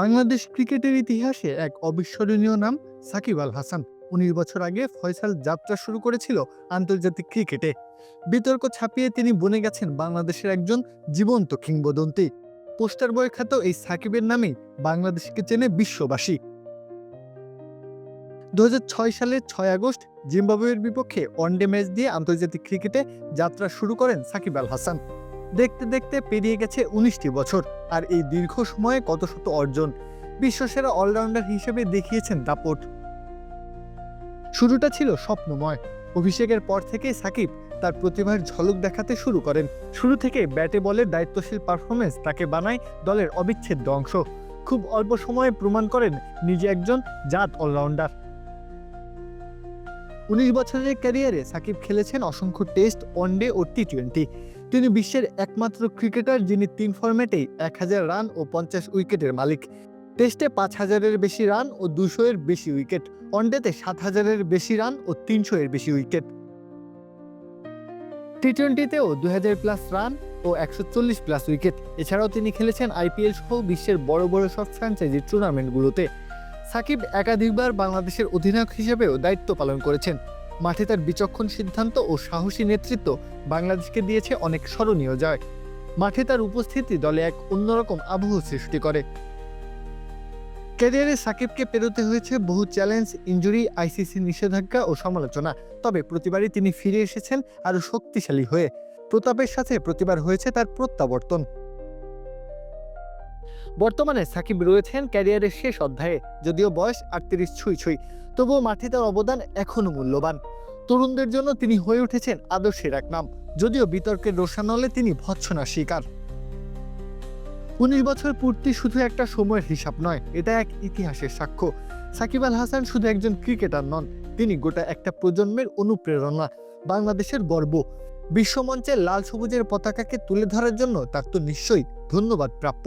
বাংলাদেশ ক্রিকেটের ইতিহাসে এক অবিস্মরণীয় নাম সাকিব আল হাসান। উনিশ বছর আগে ফয়সাল যাত্রা শুরু করেছিল আন্তর্জাতিক ক্রিকেটে। বিতর্ক ছাপিয়ে তিনি বনে গেছেন বাংলাদেশের একজন জীবন্ত কিংবদন্তি। পোস্টার বয় খ্যাত এই সাকিবের নামেই বাংলাদেশকে চেনে বিশ্ববাসী। দু হাজার ছয় সালের ছয় আগস্ট জিম্বাবুয়ের বিপক্ষে ওয়ানডে ম্যাচ দিয়ে আন্তর্জাতিক ক্রিকেটে যাত্রা শুরু করেন সাকিব আল হাসান। দেখতে দেখতে পেরিয়ে গেছে উনিশটি বছর, আর এই দীর্ঘ সময়ে কত শত অর্জন বিশ্বসেরা অলরাউন্ডার হিসেবে দেখিয়েছেন দাপট। শুরুটা ছিল স্বপ্নময়, অভিষেকের পর থেকে সাকিব তার প্রতিভার ঝলক দেখাতে শুরু করেন। শুরু থেকে ব্যাটে বলের দায়িত্বশীল পারফরমেন্স তাকে বানায় দলের অবিচ্ছেদ্য অংশ। খুব অল্প সময়ে প্রমাণ করেন নিজে একজন জাত অলরাউন্ডার উনিশ বছরের ক্যারিয়ারে সাকিব খেলেছেন অসংখ্য টেস্ট, ওয়ানডে ও টি টোয়েন্টি তিনি বিশ্বের একমাত্র ক্রিকেটার যিনি তিন ফরম্যাটেই এক হাজার রান ও পঞ্চাশ উইকেটের মালিক। টেস্টে পাঁচ হাজারের বেশি রান ও দুশো এর বেশি উইকেট। ওয়ানডেতে সাত হাজারের বেশি রান ও তিনশো এর বেশি উইকেট। টি টোয়েন্টিতেও দু হাজার প্লাস রান ও একশো চল্লিশ প্লাস উইকেট। এছাড়াও তিনি খেলেছেন আইপিএল সহ বিশ্বের বড় বড় সব ফ্র্যাঞ্চাইজি টুর্নামেন্টগুলোতে। সাকিব একাধিকবার বাংলাদেশের অধিনায়ক হিসেবেও দায়িত্ব পালন করেছেন। মাঠে তার বিচক্ষণ সিদ্ধান্ত ও সাহসী নেতৃত্ব বাংলাদেশকে দিয়েছে অনেক স্মরণীয় জয়। মাঠে তার উপস্থিতি দলে এক অন্যরকম আবহ সৃষ্টি করে। ক্যারিয়ারে সাকিবকে পেরোতে হয়েছে বহু চ্যালেঞ্জ ইঞ্জুরি আইসিসি নিষেধাজ্ঞা ও সমালোচনা। তবে প্রতিবারই তিনি ফিরে এসেছেন আরও শক্তিশালী হয়ে। প্রতাপের সাথে প্রতিবার হয়েছে তার প্রত্যাবর্তন। বর্তমানে সাকিব রয়েছেন ক্যারিয়ারের শেষ অধ্যায়ে, যদিও বয়স আটত্রিশ ছুঁই ছুঁই, তবুও মাঠে তার অবদান এখনও মূল্যবান। তরুণদের জন্য তিনি হয়ে উঠেছেন আদর্শের এক নাম, যদিও বিতর্কের রোশানলে তিনি ভৎসনা শিকার। উনিশ বছর পূর্তি শুধু একটা সময়ের হিসাব নয়, এটা এক ইতিহাসের সাক্ষ্য। সাকিব আল হাসান শুধু একজন ক্রিকেটার নন, তিনি গোটা একটা প্রজন্মের অনুপ্রেরণা, বাংলাদেশের গর্ব। বিশ্বমঞ্চে লাল সবুজের পতাকাকে তুলে ধরার জন্য তার তো নিশ্চয়ই ধন্যবাদ প্রাপ্য